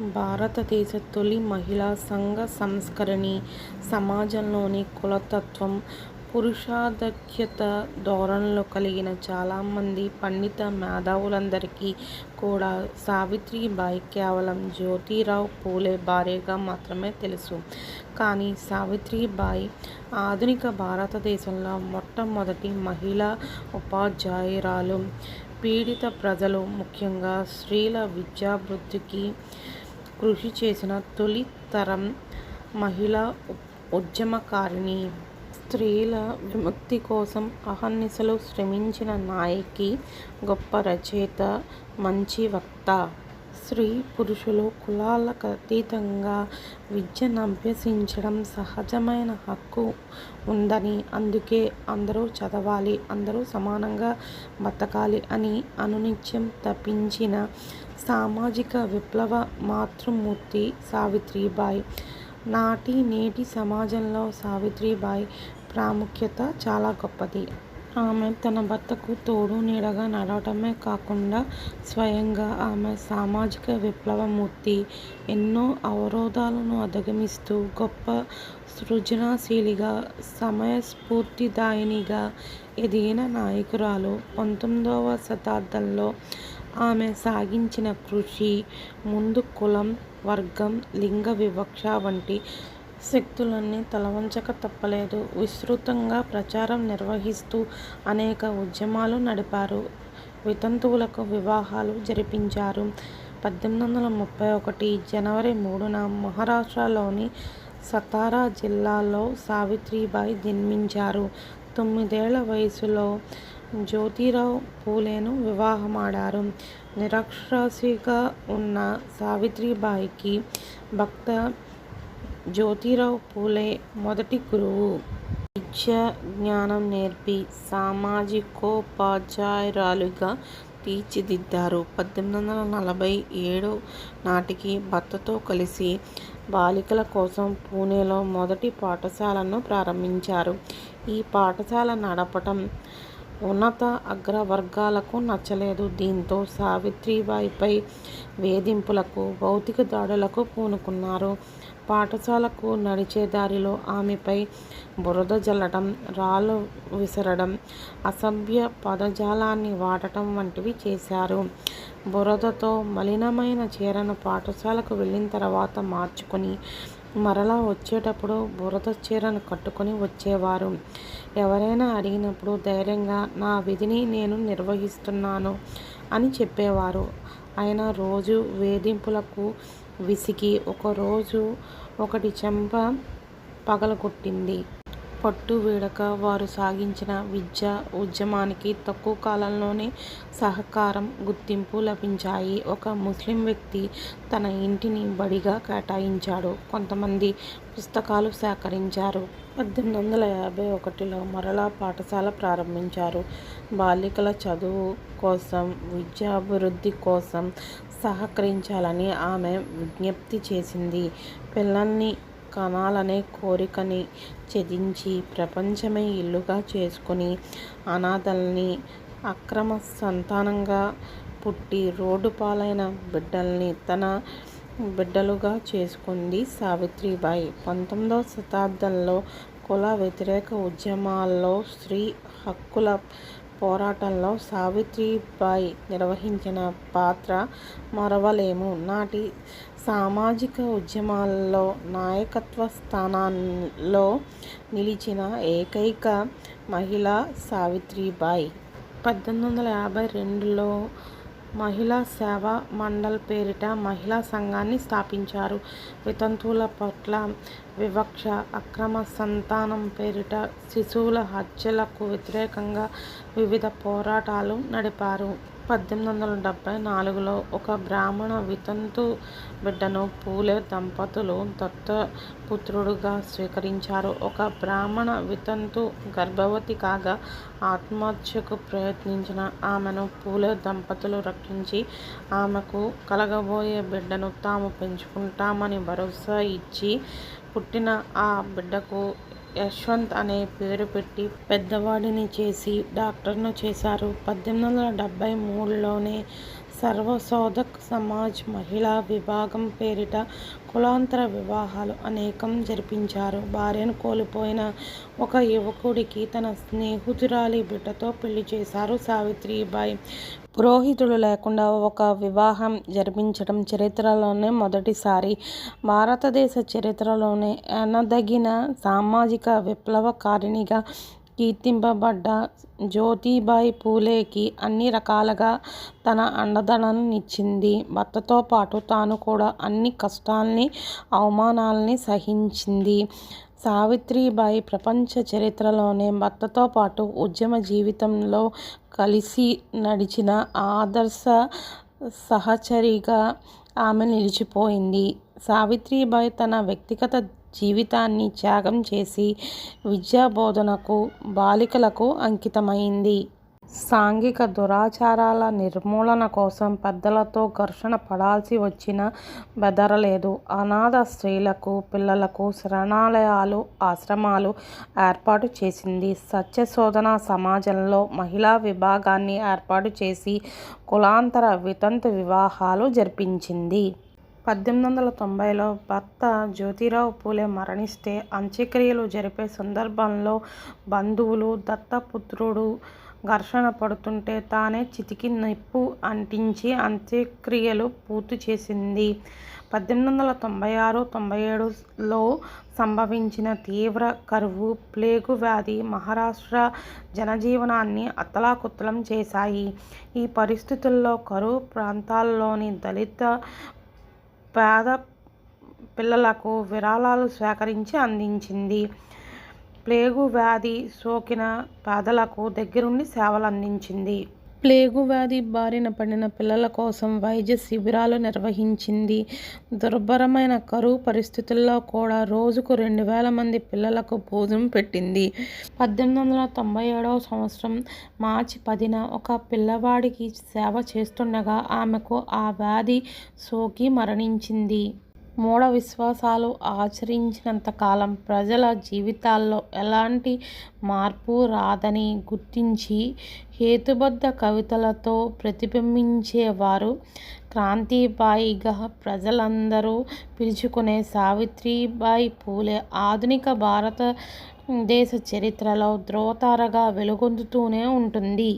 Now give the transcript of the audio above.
భారతదేశ తొలి మహిళా సంఘ సంస్కరణి, సమాజంలోని కులతత్వం, పురుషాధిక్యత ధోరణులు కలిగిన చాలామంది పండిత మేధావులందరికీ కూడా సావిత్రిబాయి కేవలం జ్యోతిరావు పూలే భార్యగా మాత్రమే తెలుసు. కానీ సావిత్రిబాయి ఆధునిక భారతదేశంలో మొట్టమొదటి మహిళా ఉపాధ్యాయురాలు. పీడిత ప్రజలు, ముఖ్యంగా స్త్రీల విద్యాభివృద్ధికి కృషి చేసిన తొలి తరం మహిళా ఉద్యమకారిణి. స్త్రీల విముక్తి కోసం అహర్నిశలు శ్రమించిన నాయకి, గొప్ప రచయిత, మంచి వక్త. స్త్రీ పురుషులు కులాలకతీతంగా విద్యనభ్యసించడం సహజమైన హక్కు ఉందని, అందుకే అందరూ చదవాలి, అందరూ సమానంగా బతకాలి అని అనునిత్యం తపించిన సామాజిక విప్లవ మాతృమూర్తి సావిత్రిబాయి. నాటి నేటి సమాజంలో సావిత్రిబాయి ప్రాముఖ్యత చాలా గొప్పది. ఆమె తన భర్తకు తోడు నీడగా నడవటమే కాకుండా స్వయంగా ఆమె సామాజిక విప్లవమూర్తి. ఎన్నో అవరోధాలను అధిగమిస్తూ గొప్ప సృజనాశీలిగా సమయస్ఫూర్తిదాయినిగా ఎదిగిన నాయకురాలు. పంతొమ్మిదవ శతాబ్దంలో ఆమె సాగించిన కృషి ముందు కులం, వర్గం, లింగ వివక్ష వంటి శక్తులన్నీ తలవంచక తప్పలేదు. విస్తృతంగా ప్రచారం నిర్వహిస్తూ అనేక ఉద్యమాలు నడిపారు. వితంతువులకు వివాహాలు జరిపించారు. పద్దెనిమిది వందల ముప్పై ఒకటి జనవరి మూడున మహారాష్ట్రలోని సతారా జిల్లాలో సావిత్రిబాయి జన్మించారు. తొమ్మిదేళ్ళ వయసులో జ్యోతిరావు పూలేను వివాహమాడారు. నిరక్షరాసిగా ఉన్న సావిత్రిబాయికి భక్త జ్యోతిరావు పూలే మొదటి గురువు. విద్య, జ్ఞానం నేర్పి సామాజికోపాధ్యాయురాలుగా తీర్చిదిద్దారు. పద్దెనిమిది వందల నలభై ఏడు నాటికి భర్తతో కలిసి బాలికల కోసం పూణేలో మొదటి పాఠశాలను ప్రారంభించారు. ఈ పాఠశాల నడపటం ఉన్నత అగ్రవర్గాలకు నచ్చలేదు. దీంతో సావిత్రిబాయిపై వేధింపులకు, భౌతిక దాడులకు పూనుకున్నారు. పాఠశాలకు నడిచే దారిలో ఆమెపై బురద జల్లడం, రాళ్ళు విసరడం, అసభ్య పదజాలాన్ని వాడటం వంటివి చేశారు. బురదతో మలినమైన చీరను పాఠశాలకు వెళ్ళిన తర్వాత మార్చుకొని మరలా వచ్చేటప్పుడు బురద చీరను కట్టుకొని వచ్చేవారు. ఎవరైనా అడిగినప్పుడు ధైర్యంగా 'నా విధిని నేను నిర్వహిస్తున్నాను' అని చెప్పేవారు. ఆయన రోజు వేధింపులకు విసిగి ఒకరోజు ఒకటి చెంప పగలగొట్టింది. పట్టువీడక వారు సాగించిన విద్య ఉద్యమానికి తక్కువ కాలంలోనే సహకారం, గుర్తింపు లభించాయి. ఒక ముస్లిం వ్యక్తి తన ఇంటిని బడిగా కేటాయించాడు. కొంతమంది పుస్తకాలు సేకరించారు. పద్దెనిమిది వందల యాభై ఒకటిలో మరలా పాఠశాల ప్రారంభించారు. బాలికల చదువు కోసం, విద్యాభివృద్ధి కోసం సహకరించాలని ఆమె విజ్ఞప్తి చేసింది. పిల్లల్ని కనాలనే కోరికని ఛేదించి ప్రపంచమే ఇల్లుగా చేసుకుని అనాథల్ని, అక్రమ సంతానంగా పుట్టి రోడ్డుపాలైన బిడ్డల్ని తన బిడ్డలుగా చేసుకుంది సావిత్రిబాయి. పంతొమ్మిదవ శతాబ్దంలో కుల వ్యతిరేక ఉద్యమాల్లో, స్త్రీ హక్కుల పోరాటంలో సావిత్రిబాయి నిర్వహించిన పాత్ర మరవలేము నాటి సామాజిక ఉద్యమాల్లో నాయకత్వ స్థానాల్లో నిలిచిన ఏకైక మహిళ సావిత్రిబాయి. పద్దెనిమిది వందల యాభై రెండులో మహిళా సేవా మండల్ పేరిట మహిళా సంఘాన్ని స్థాపించారు. వితంతువుల పట్ల వివక్ష, అక్రమ సంతానం పేరిట శిశువుల హత్యలకు వ్యతిరేకంగా వివిధ పోరాటాలు నడిపారు. పద్దెనిమిది వందల డెబ్భై నాలుగులో ఒక బ్రాహ్మణ వితంతు బిడ్డను పూలే దంపతులు దత్తపుత్రుడుగా స్వీకరించారు. ఒక బ్రాహ్మణ వితంతు గర్భవతి కాగా ఆత్మహత్యకు ప్రయత్నించిన ఆమెను పూలే దంపతులు రక్షించి ఆమెకు కలగబోయే బిడ్డను తాము పెంచుకుంటామని భరోసా ఇచ్చి పుట్టిన ఆ బిడ్డకు యశ్వంత్ అనే పేరు పెట్టి పెద్దవాడిని చేసి డాక్టర్ను చేశారు. పద్దెనిమిది వందల డెబ్బై మూడులోనే సర్వశోధక్ సమాజ్ మహిళా విభాగం పేరిట కులాంతర వివాహాలు అనేకం జరిపించారు. భార్యను కోల్పోయిన ఒక యువకుడికి తన స్నేహితురాలి బిడ్డతో పెళ్ళి చేశారు సావిత్రిబాయి. పురోహితుడు లేకుండా ఒక వివాహం జరిపించడం చరిత్రలోనే మొదటిసారి. భారతదేశ చరిత్రలోనే అనదగిన సామాజిక విప్లవకారిణిగా కీర్తింపబడ్డ జ్యోతిబాయి పూలేకి అన్ని రకాలుగా తన అండదండలనిచ్చింది. భర్తతో పాటు తాను కూడా అన్ని కష్టాల్ని, అవమానాల్ని సహించింది. సావిత్రిబాయి ప్రపంచ చరిత్రలోనే భర్తతో పాటు ఉద్యమ జీవితంలో కలిసి నడిచిన ఆదర్శ సహచరిగా ఆమె నిలిచిపోయింది. సావిత్రిబాయి తన వ్యక్తిగత జీవితాన్ని త్యాగం చేసి విద్యాబోధనకు, బాలికలకు అంకితమైంది. సాంఘిక దురాచారాల నిర్మూలన కోసం పెద్దలతో ఘర్షణ పడాల్సి వచ్చిన బెదరలేదు. అనాథ స్త్రీలకు, పిల్లలకు శరణాలయాలు, ఆశ్రమాలు ఏర్పాటు చేసింది. సత్యశోధన సమాజంలో మహిళా విభాగాన్ని ఏర్పాటు చేసి కులాంతర, వితంతు వివాహాలు జరిపించింది. పద్దెనిమిది వందల తొంభైలో భర్త జ్యోతిరావు పూలే మరణిస్తే అంత్యక్రియలు జరిపే సందర్భంలో బంధువులు, దత్తపుత్రుడు ఘర్షణ పడుతుంటే తానే చితికి నిప్పు అంటించి అంత్యక్రియలు పూర్తి చేసింది. పద్దెనిమిది వందల తొంభై ఆరు తొంభై ఏడులో సంభవించిన తీవ్ర కరువు, ప్లేగు వ్యాధి మహారాష్ట్ర జనజీవనాన్ని అతలాకుతలం చేశాయి. ఈ పరిస్థితుల్లో కరువు ప్రాంతాల్లోని దళిత పేద పిల్లలకు విరాళాలు సేకరించి అందించింది. ప్లేగు వ్యాధి సోకిన పేదలకు దగ్గరుండి సేవలు అందించింది ప్లేగు వ్యాధి బారిన పడిన పిల్లల కోసం వైద్య శిబిరాలు నిర్వహించింది. దుర్భరమైన కరువు పరిస్థితుల్లో కూడా రోజుకు రెండు వేల మంది పిల్లలకు భోజనం పెట్టింది. పద్దెనిమిది వందల తొంభై ఏడవ సంవత్సరం మార్చి పదిన ఒక పిల్లవాడికి సేవ చేస్తుండగా ఆమెకు ఆ వ్యాధి సోకి మరణించింది. మూఢ విశ్వాసాలు ఆచరించినంత కాలం ప్రజల జీవితాల్లో ఎలాంటి మార్పు రాదని గుర్తించి హేతుబద్ధ కవితలతో ప్రతిబింబించేవారు క్రాంతిబాయిగా ప్రజలందరూ పిలుచుకునే సావిత్రిబాయి పూలే ఆధునిక భారతదేశ చరిత్రలో ధ్రువతారగా వెలుగొందుతూనే ఉంటుంది.